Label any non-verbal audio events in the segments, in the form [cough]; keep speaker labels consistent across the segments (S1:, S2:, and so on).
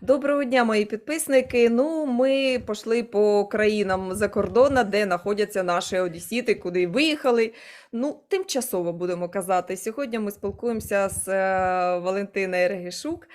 S1: Доброго дня, мої підписники. Ну, ми пішли по країнам за кордону, де знаходяться наші одесіти, куди виїхали. Ну, тимчасово будемо казати. Сьогодні ми спілкуємося з е, Валентиною Регішук. Е,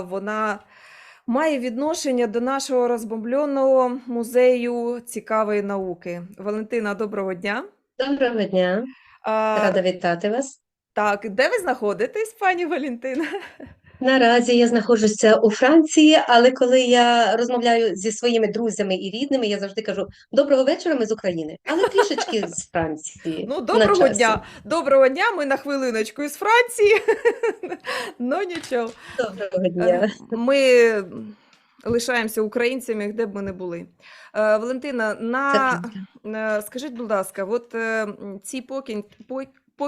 S1: вона має відношення до нашого розбомбленого музею цікавої науки. Валентина, доброго дня.
S2: Доброго дня, рада вітати вас.
S1: так, де ви знаходитесь, пані Валентина?
S2: Наразі я знаходжуся у Франції, але коли я розмовляю зі своїми друзями і рідними, я завжди кажу доброго вечора, ми з України, але трішечки з Франції.
S1: Ну, доброго дня. Доброго дня. Ми на хвилиночку із Франції. [laughs] Ну нічого.
S2: Доброго
S1: Е,
S2: дня.
S1: Ми лишаємося українцями, де б ми не були. Е, Валентина, на е, скажіть, будь ласка, от ці покін-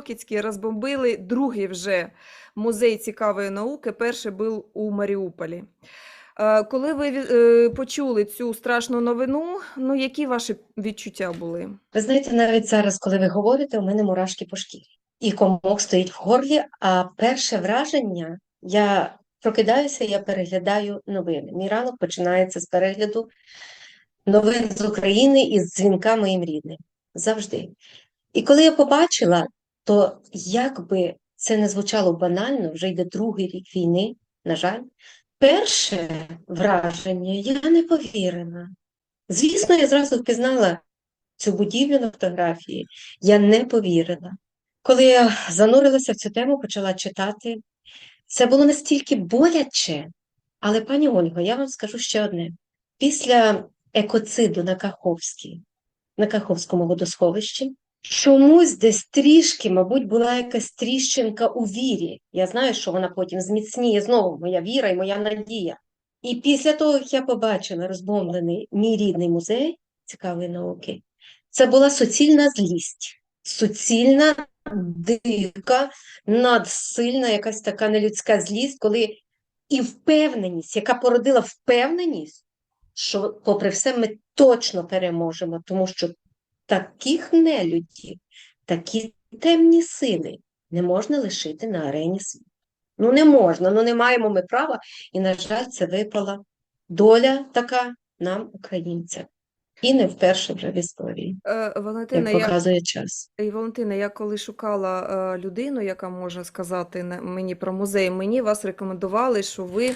S1: пой- розбомбили другий вже музей цікавої науки. Перший був у Маріуполі. Е, Коли ви е, почули цю страшну новину, ну які ваші відчуття були?
S2: Ви знаєте, навіть зараз, коли ви говорите, у мене мурашки по шкірі. І комок стоїть в горлі, а перше враження, я прокидаюся, я переглядаю новини. Мій ранок починається з перегляду новин з України і з дзвінка моїм рідним. Завжди. І коли я побачила, то як би це не звучало банально, вже йде другий рік війни, на жаль, перше враження я не повірила. Звісно, я зразу впізнала цю будівлю на фотографії, я не повірила. Коли я занурилася в цю тему, почала читати, це було настільки боляче. Але, пані Ольго, я вам скажу ще одне: після екоциду на Каховській, на Каховському водосховищі, чомусь десь трішки, мабуть, була якась тріщинка у вірі. Я знаю, що вона потім зміцніє знову, моя віра і моя надія. І після того, як я побачила розбомблений мій рідний музей цікавої науки, це була суцільна злість, суцільна, дика, надсильна, якась така нелюдська злість, коли і впевненість, яка породила впевненість, що, попри все, ми точно переможемо, тому що таких нелюдів, такі темні сили не можна лишити на арені світу. Ну, не можна, ну не маємо ми права, і, на жаль, це випала доля така нам, українцям. І не вперше вже в історії,
S1: Е, Валентина,
S2: як
S1: я
S2: час.
S1: І Валентина, я коли шукала е, людину, яка може сказати на- мені про музей, мені вас рекомендували, що ви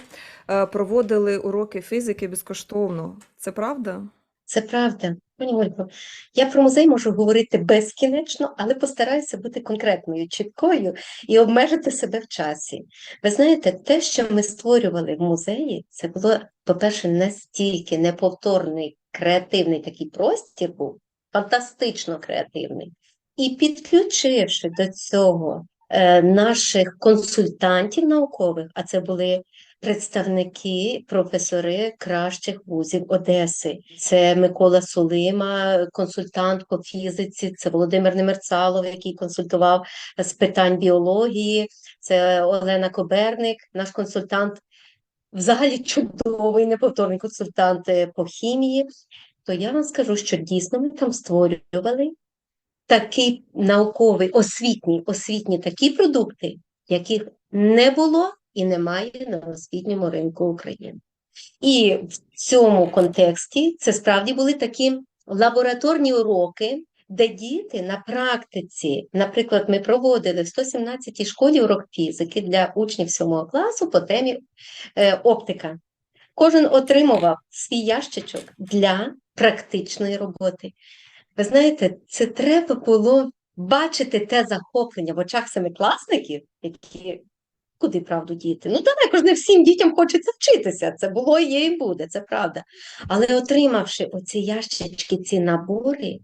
S1: е, проводили уроки фізики безкоштовно. Це правда?
S2: Це правда. Пані Ольго, я про музей можу говорити безкінечно, але постараюся бути конкретною, чіткою і обмежити себе в часі. Ви знаєте, те, що ми створювали в музеї, це було, по-перше, настільки неповторний, креативний такий простір був, фантастично креативний. І підключивши до цього е, наших консультантів наукових, а це були представники, професори кращих вузів Одеси. Це Микола Сулима, консультант по фізиці, це Володимир Немерцалов, який консультував з питань біології, це Олена Коберник, наш консультант, взагалі чудовий, неповторний консультант е, по хімії. То я вам скажу, що дійсно ми там створювали такий науковий, освітній, освітні такі продукти, яких не було і немає на освітньому ринку України. І в цьому контексті це справді були такі лабораторні уроки, де діти на практиці, наприклад, ми проводили в 117-й школі урок фізики для учнів 7 класу по темі е, оптика. Кожен отримував свій ящичок для практичної роботи. Ви знаєте, це треба було бачити те захоплення в очах семикласників, які куди правду діти? Ну, далеко ж не всім дітям хочеться вчитися. Це було, є і буде, це правда. Але отримавши оці ящички, ці набори,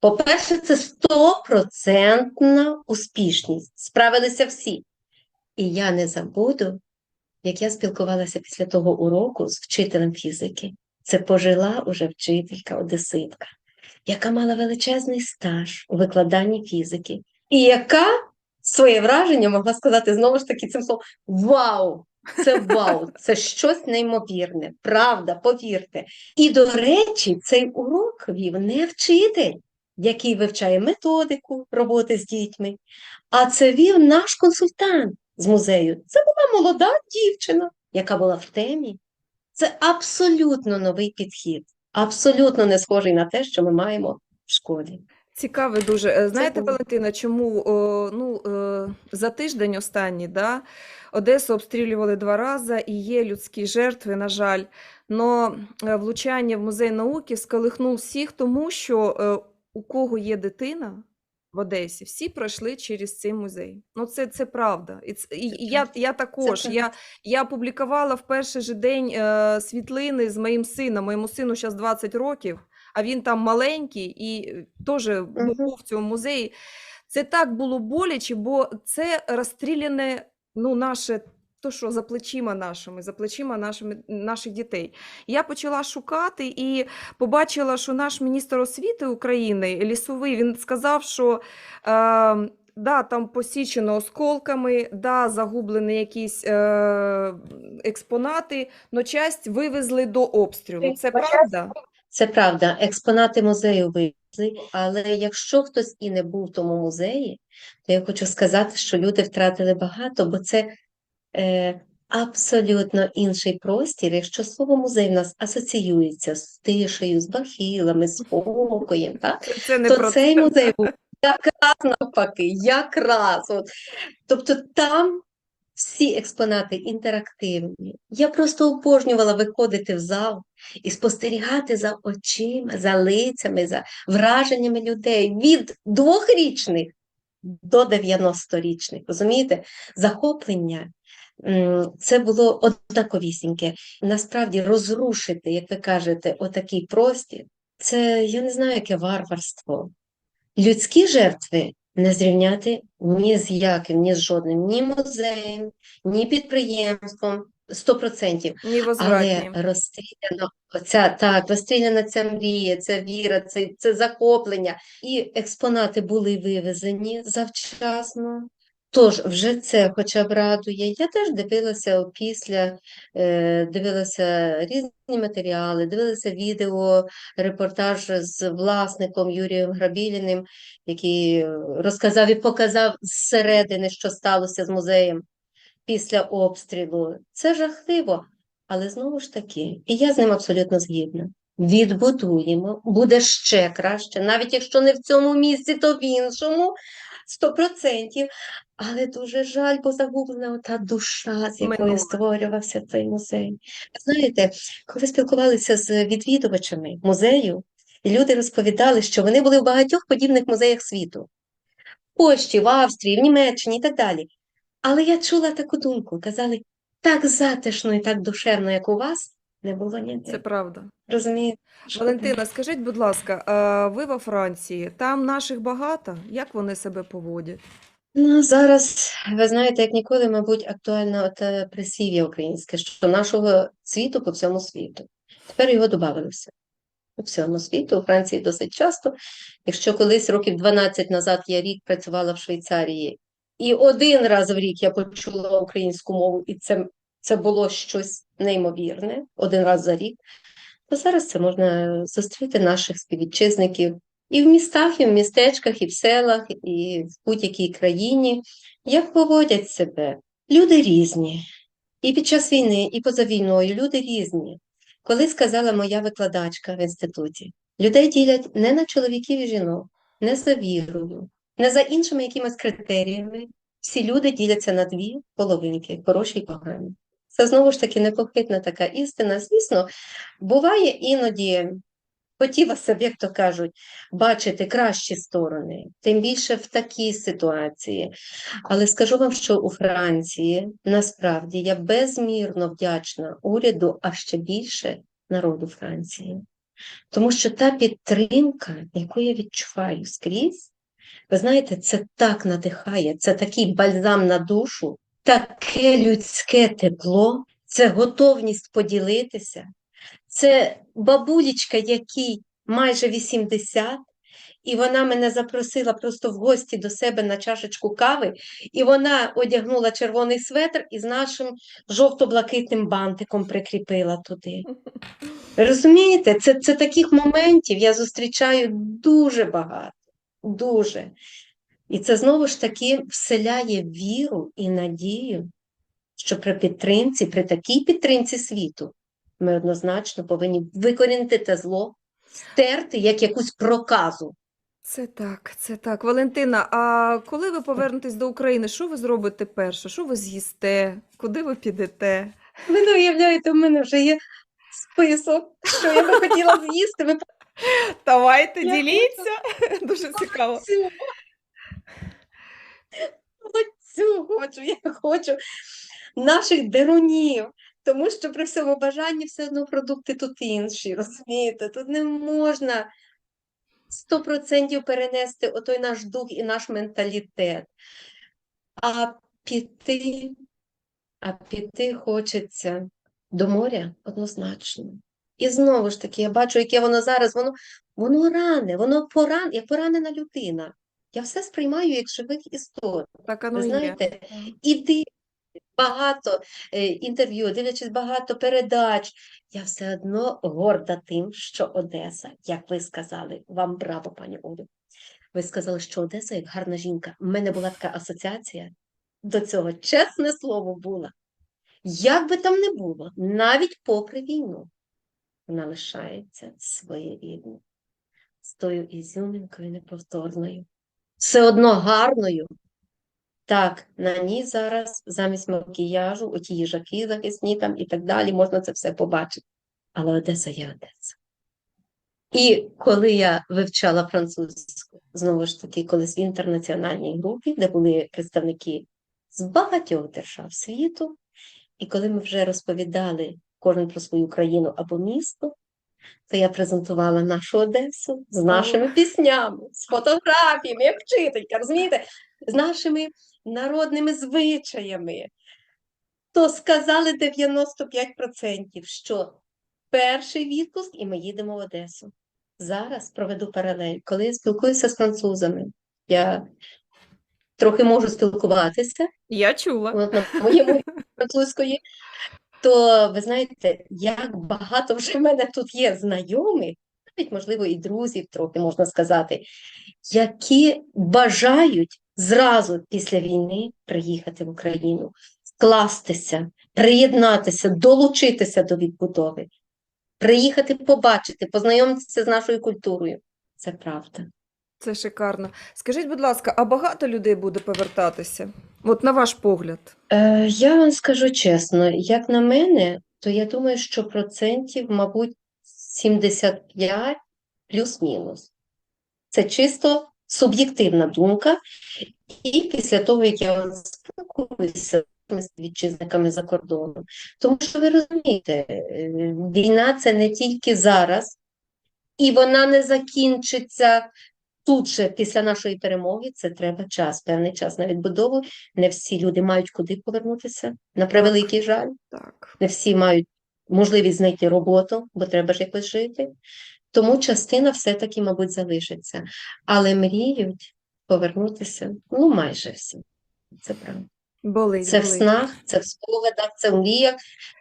S2: по-перше, це стопроцентна успішність. Справилися всі. І я не забуду, як я спілкувалася після того уроку з вчителем фізики. Це пожила уже вчителька Одеситка, яка мала величезний стаж у викладанні фізики, і яка своє враження могла сказати знову ж таки цим словом: Вау! Це вау, це щось неймовірне, правда, повірте. І, до речі, цей урок вів не вчитель, який вивчає методику роботи з дітьми, а це вів наш консультант з музею. Це була молода дівчина, яка була в темі, це абсолютно новий підхід, абсолютно не схожий на те, що ми маємо в школі.
S1: Цікаве дуже. Е, Знаєте. Валентина, чому о, ну, е, за тиждень останній, да, Одесу обстрілювали два рази і є людські жертви, на жаль. Но е, влучання в музей науки сколихнув всіх, тому що у кого є дитина в Одесі, всі пройшли через цей музей. Ну, це, це правда. І, ц- і, я, я також.
S2: правда.
S1: Я, я публікувала в перший же день е, світлини з моїм сином. Моєму сину зараз 20 років, а він там маленький і е, теж ну, був в цьому музеї. Це так було боляче, бо це розстріляне ну, наше. То, що за плечима нашими, за плечима нашими, наших дітей. Я почала шукати і побачила, що наш міністр освіти України лісовий він сказав, що е, да, там посічено осколками, да, загублені якісь е, експонати, але часть вивезли до обстрілу. Це правда?
S2: Це правда, експонати музею вивезли, але якщо хтось і не був в тому музеї, то я хочу сказати, що люди втратили багато, бо це е, абсолютно інший простір. Якщо слово музей в нас асоціюється з тишею, з бахілами, з спокоєм, так?
S1: Це, це не
S2: то
S1: про
S2: цей
S1: це.
S2: музей був [laughs] якраз навпаки, якраз. От. Тобто там всі експонати інтерактивні. Я просто обожнювала виходити в зал і спостерігати за очима, за лицями, за враженнями людей від двохрічних до 90-річних. Розумієте? Захоплення. Це було однаковісіньке. Насправді розрушити, як ви кажете, отакий простір, це я не знаю, яке варварство. Людські жертви не зрівняти ні з яким, ні з жодним, ні музеєм, ні підприємством, 100%. Але
S1: возвратні.
S2: розстріляна оця, так, розстріляна ця мрія, ця віра, це, це захоплення. І експонати були вивезені завчасно. Тож, вже це хоча б радує. Я теж дивилася опісля, е, дивилася різні матеріали, дивилася відео, репортаж з власником Юрієм Грабіліним, який розказав і показав зсередини, що сталося з музеєм після обстрілу. Це жахливо, але знову ж таки, і я з ним абсолютно згідна. Відбудуємо, буде ще краще, навіть якщо не в цьому місці, то в іншому, 100%. Але дуже жаль, бо загублена ота душа, з якою створювався цей музей. Знаєте, коли спілкувалися з відвідувачами музею, люди розповідали, що вони були в багатьох подібних музеях світу. В Польщі, в Австрії, в Німеччині і так далі. Але я чула таку думку, казали, так затишно і так душевно, як у вас, не було ніде.
S1: Це правда.
S2: Розумієте?
S1: Валентина, скажіть, будь ласка, ви во Франції, там наших багато? Як вони себе поводять?
S2: Ну, зараз, ви знаєте, як ніколи, мабуть, актуально те присів'я українське, що нашого світу по всьому світу. Тепер його додавалося. По всьому світу, у Франції досить часто. Якщо колись років 12 назад я рік працювала в Швейцарії, і один раз в рік я почула українську мову, і це, це було щось неймовірне, один раз за рік, то зараз це можна зустріти наших співвітчизників і в містах, і в містечках, і в селах, і в будь-якій країні. Як поводять себе? Люди різні. І під час війни, і поза війною люди різні. Коли сказала моя викладачка в інституті, людей ділять не на чоловіків і жінок, не за вірою, не за іншими якимись критеріями. Всі люди діляться на дві половинки, хороші і погані. Це знову ж таки непохитна така істина. Звісно, буває іноді хотілося б, як то кажуть, бачити кращі сторони, тим більше в такій ситуації. Але скажу вам, що у Франції насправді я безмірно вдячна уряду, а ще більше народу Франції. Тому що та підтримка, яку я відчуваю скрізь, ви знаєте, це так надихає, це такий бальзам на душу, таке людське тепло, це готовність поділитися, це бабулечка, якій майже 80, і вона мене запросила просто в гості до себе на чашечку кави, і вона одягнула червоний светр і з нашим жовто-блакитним бантиком прикріпила туди. [laughs] Розумієте, це, це таких моментів я зустрічаю дуже багато, дуже. І це знову ж таки вселяє віру і надію що при підтримці, при такій підтримці світу, ми однозначно повинні викорінити те зло, стерти як якусь проказу.
S1: Це так, це так. Валентина, а коли ви повернетесь до України, що ви зробите перше? Що ви з'їсте? Куди ви підете?
S2: Ви не уявляєте, в мене вже є список, що я би хотіла з'їсти. Ви
S1: Давайте,
S2: Я
S1: діліться. [laughs] Дуже цікаво.
S2: Цю. Оцю хочу, я хочу наших дерунів. Тому що при всьому бажанні все одно продукти тут інші, розумієте? Тут не можна 100% перенести отой наш дух і наш менталітет. А піти, а піти хочеться до моря однозначно. І знову ж таки, я бачу, яке воно зараз, воно, воно ране, воно поран, як поранена людина. Я все сприймаю як живих істот.
S1: Так
S2: Ви
S1: є.
S2: знаєте, і дивлячись багато е, інтерв'ю, дивлячись багато передач, я все одно горда тим, що Одеса, як ви сказали, вам браво, пані Олю. Ви сказали, що Одеса як гарна жінка. У мене була така асоціація до цього, чесне слово, була. Як би там не було, навіть попри війну, вона лишається своєрідною, з тою ізюминкою неповторною, все одно гарною. Так, на ній зараз замість макіяжу, оті їжаки захисні там і так далі, можна це все побачити. Але Одеса є Одеса. І коли я вивчала французьку, знову ж таки, колись в інтернаціональній групі, де були представники з багатьох держав світу, і коли ми вже розповідали кожен про свою країну або місто, то я презентувала нашу Одесу з нашими піснями, з фотографіями, як вчителька, розумієте, з нашими народними звичаями. То сказали 95%, що перший відпуск і ми їдемо в Одесу. Зараз проведу паралель. Коли я спілкуюся з французами, я трохи можу спілкуватися,
S1: Я чула.
S2: от на моєму [laughs] французької, то ви знаєте, як багато вже в мене тут є знайомих, навіть, можливо, і друзів, трохи можна сказати, які бажають зразу після війни приїхати в Україну, скластися, приєднатися, долучитися до відбудови, приїхати побачити, познайомитися з нашою культурою. Це правда.
S1: Це шикарно. Скажіть, будь ласка, а багато людей буде повертатися? От на ваш погляд.
S2: Е, я вам скажу чесно, як на мене, то я думаю, що процентів, мабуть, 75 плюс-мінус. Це чисто суб'єктивна думка. І після того, як я спілкуюся з вітчизниками за кордоном. Тому що ви розумієте, е, війна це не тільки зараз, і вона не закінчиться тут же після нашої перемоги. Це треба час, певний час на відбудову. Не всі люди мають куди повернутися, на превеликий жаль.
S1: Так.
S2: Не всі мають можливість знайти роботу, бо треба ж якось жити. Тому частина все-таки, мабуть, залишиться. Але мріють повернутися, ну, майже всі. Це правда.
S1: Болить,
S2: Це в снах, це в спогадах, це в мріях,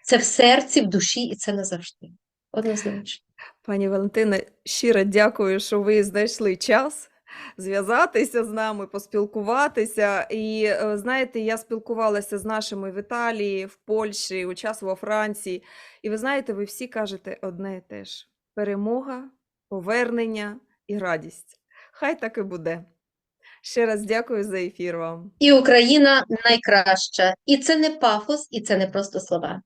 S2: це в серці, в душі, і це назавжди. Однозначно.
S1: Пані Валентина, щиро дякую, що ви знайшли час зв'язатися з нами, поспілкуватися. І е, знаєте, я спілкувалася з нашими в Італії, в Польщі, у Франції. І ви знаєте, ви всі кажете одне і те ж: перемога, повернення і радість. Хай так і буде. Ще раз дякую за ефір вам.
S2: І Україна найкраща. І це не пафос, і це не просто слова.